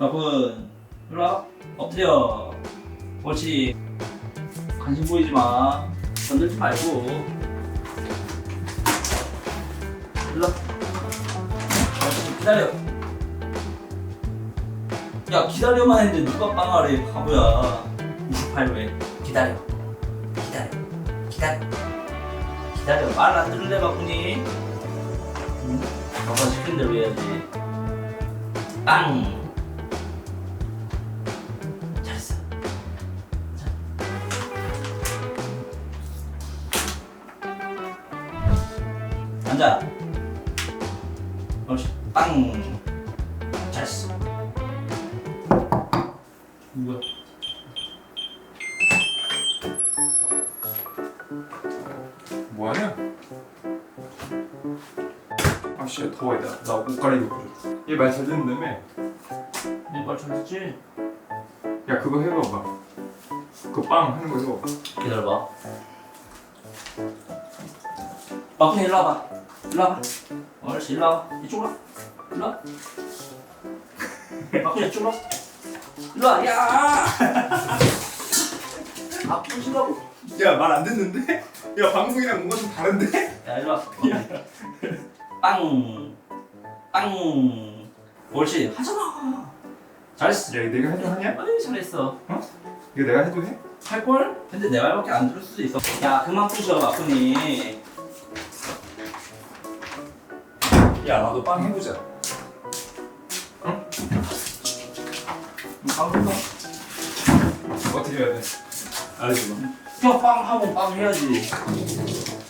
여러분 일로 와. 엎드려. 옳지. 관심 보이지 마. 건들지 말고. 일로 와. 옳지 기다려. 야 기다려만 했는데 누가 빵하래 바보야. 28회. 기다려. 기다려. 기다려. 기다려. 말 안 들을래 바꾸니? 응? 아빠 시킨 대로 해야지? 빵 앉아 옳지 빵 잘했어 뭐야 뭐하냐? 아씨 더워 얘들아 나옷 갈아입고 줘. 얘말 잘 듣는다며? 네말 잘했지? 야 그거 해봐봐 그 빵 하는 거 해봐봐 기다려봐. 마kun이 일로 와봐. 일로 와봐. 옳지, 일로 와봐. 이쪽으로 와. 일로 와. 마kun이 이쪽으로 와. 일로 와. 야! 아, 부시라고. 야 말 안 듣는데? 야 방송이랑 뭔가 좀 다른데? 야, 일로 와. 빵. 빵. 옳지. 하잖아. 잘했어. 야 내가 해도 하냐? 어이, 잘했어. 이거 내가 해도 해? 할걸? 근데 내 말밖에 안 들을 수도 있어. 야, 그만 부셔, 마kun이. 야 나도 빵 해보자. 방금 어떻게 해야 돼? 알려줘봐. 그냥 빵 하고 빵 해야지.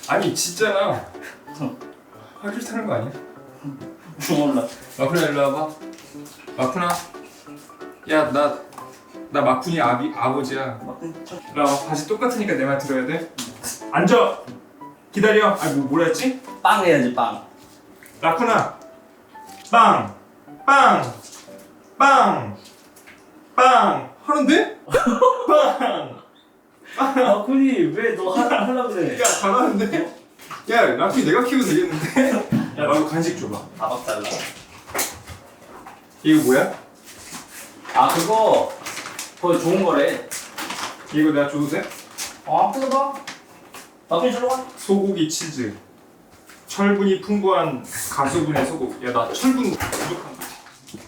아니 진짜나 화줄 타는 거 아니야? 몰라. 마쿠나 일로 와봐. 마쿠나. 야 나 나 마쿠니 아비, 아버지야. 와봐. 바지 똑같으니까 내 말 들어야 돼. 앉아. 기다려. 아니 뭐 뭐라 했지? 빵 해야지 빵. 라쿠나 빵! 빵! 빵! 빵! 하는데? 빵! 아 군이 왜 너 하려고 그래? 야 잘하는데? 야 라쿠니 내가 키우면 되겠는데? 야 나도 간식 줘봐 다박 달라. 이거 뭐야? 아 그거 그거 좋은 거래. 이거 내가 줘도 돼? 아 뜯어봐. 마kun이 저로 와. 소고기 치즈 철분이 풍부한 가수분의 소고기 야나 철분 부족한 거지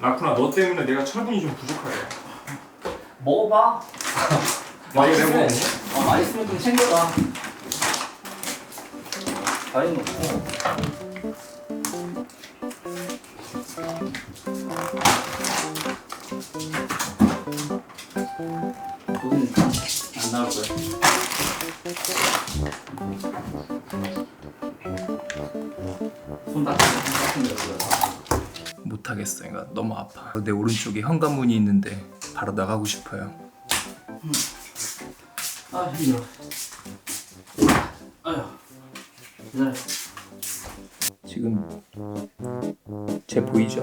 라쿠나 너 때문에 내가 철분이 좀 부족하대 먹어봐. 나 이거 내가 먹어 어, 맛있으면 좀 챙겨가. 과일 넣고. 못하겠어. 그러니까 너무 아파. 내 오른쪽에 현관문이 있는데 바로 나가고 싶어요. 아 힘들어. 아휴. 기다려. 지금 제 보이죠?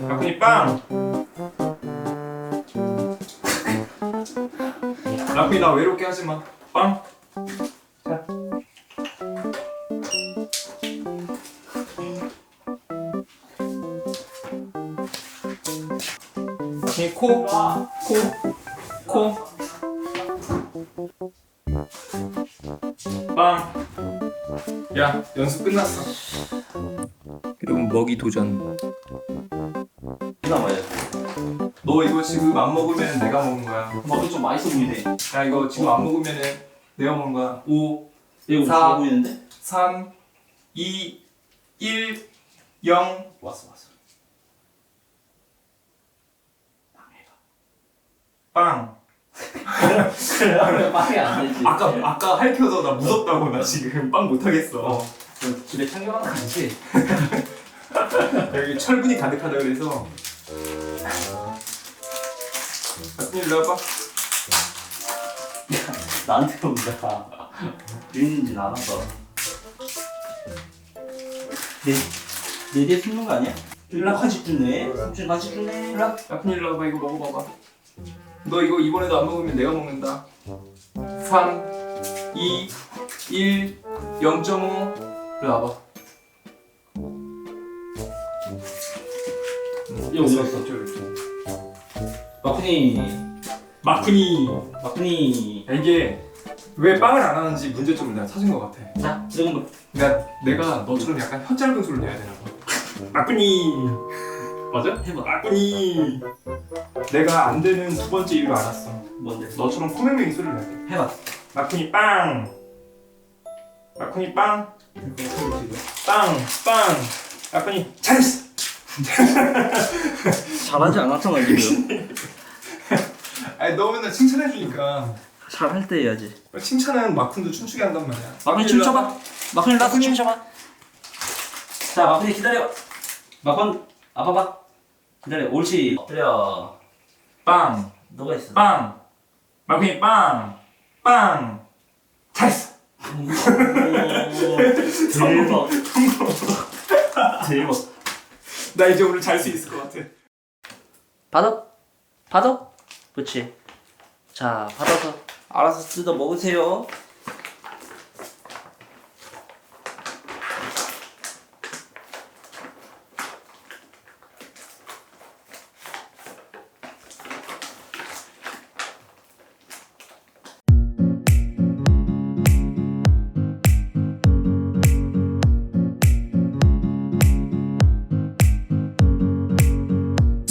라쿠니 빵! 라쿠니 나 외롭게 하지 마 라쿠니 코! 코! 코! 빵! 야 연습 끝났어 여러분 먹이 도전. 너 이거 지금 안 먹으면 내가 먹는 거야 먹이 좀 맛있어 보이네. 야 이거 지금 안 먹으면 내가 먹는 거야 5 이거 사. 보이는데? 3 2 1 0 왔어 왔어. 빵 그래 빵이 안 되지. 아까 아까 할켜서 나 무섭다고 나 지금 빵 못하겠어 너 집에 참견하는 거 아니지? 여기 철분이 가득하다 그래서 가슴 일로 와봐 나한테 온다. 유인인지 알았어. 내, 내 뒤에 숨는 거 아니야? 일라 간식 주네. 삼촌 간식 주네. 일라. 야푼 일로 와봐 이거 먹어봐봐 너 이거 이번에도 안 먹으면 내가 먹는다. 3 2 1 0.5 일로 와봐. 이거 어디 갔어? 마쿠니. 마크니. 마쿠니. 이게 왜 빵을 안 하는지 문제점을 내가 찾은 것 같아. 자 지금 내가 내가 너처럼 약간 혀 짧은 소리를 내야 되나 봐. 마크니 맞아? 해봐 마크니 내가 안 되는 두 번째 이유를 알았어. 뭔데? 너처럼 코맹맹이 소리를 내야 돼. 해봐 마크니 빵. 마크니 빵. 빵. 빵. 마크니 잘했어. 잘하지 않았잖아 지금 아니 너 맨날 칭찬해 주니까 잘할 때 해야지 칭찬은 마쿤도 춤추게 한단 말이야. 마쿠니 춤춰봐 마쿠니 라스 춤춰봐 자 마쿠니 기다려 마콘 아빠 봐 기다려 옳지 엎드려 빵. 너가 있어 빵. 마크니 빵. 빵. 잘했어. 대박 대박 나 이제 오늘 잘 수 있을 것 같아. 받아 받아 그렇지 자 받아서 알아서 뜯어 먹으세요